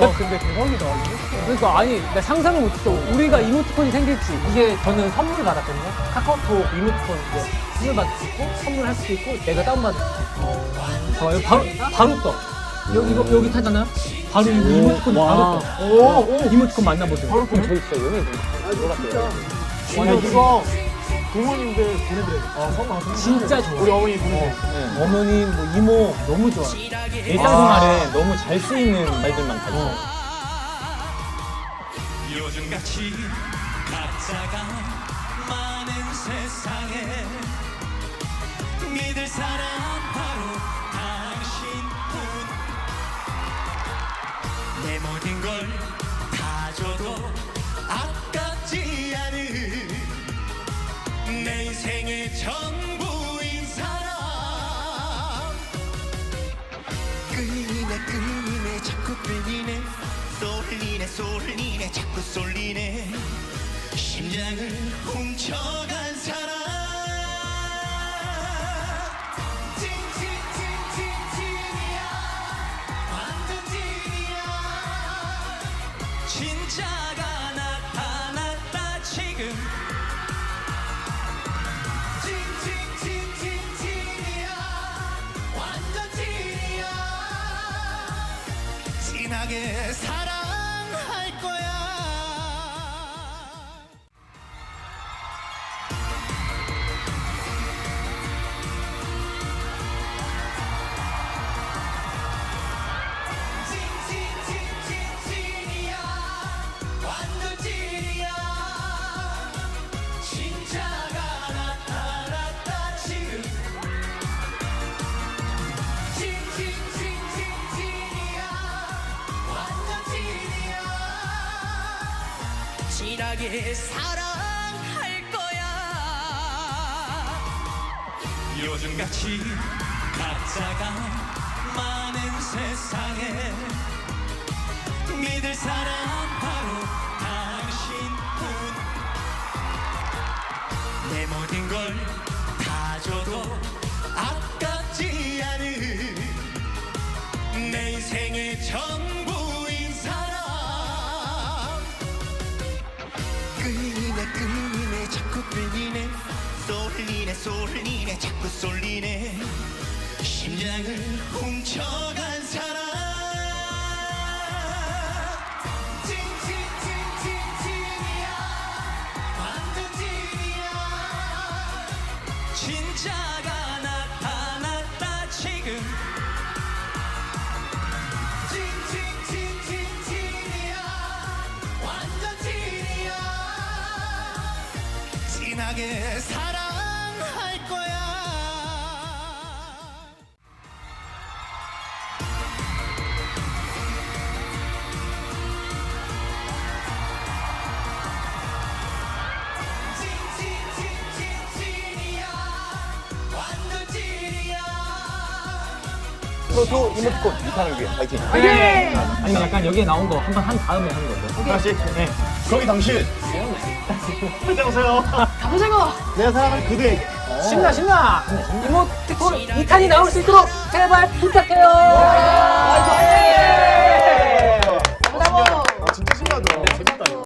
어 근데 대박이다. 그러니까 아니 나 상상을 못했어. 우리가 이모티콘이 생길지. 이게 저는 선물 받았거든요. 카카오톡 이모티콘 이제 선물 받을 수 있고 선물할 수도 있고 내가 다운받을 수 있고. 어, 여기 바로 바로 떠. 여기 이거 여기 타잖아요. 바로 이 이모티콘 바로 떠. 오, 이모티콘 만나보세요. 바로 떠. 저희 진짜 연예인 몰랐어요. 아니 이거 부모님들 보내드려야겠다. 아 선물 진짜 좋아. 우리 어머니 보내드려. 어머님, 뭐 이모 너무 좋아. 일상 생활에 너무 잘 쓰이는 말들만 다 있어요. 요즘같이 가짜가 많은 세상 심장을 훔쳐간 사람. 찐이야. 진짜가 나타났다 지금. 사랑 진하게 사랑할 거야. 요즘같이 가짜가 많은 세상에 믿을 사람 바로 당신뿐. 내 모든 걸 다 줘도 아깝 자꾸 쏠리네. 심장을 훔쳐간 사람. 사랑할 거야 프로토 이모티콘 2탄을 위해 파이팅. 아니면 약간 여기에 나온 거 한번 한 다음에 하는 거죠. 다시. 네. 거기 당신. 안녕하세요. 가보자고. 내가 사랑하는 그대에게. 신나 신나. 이모티콘 2탄이 나올 수 있도록 제발 부탁해요.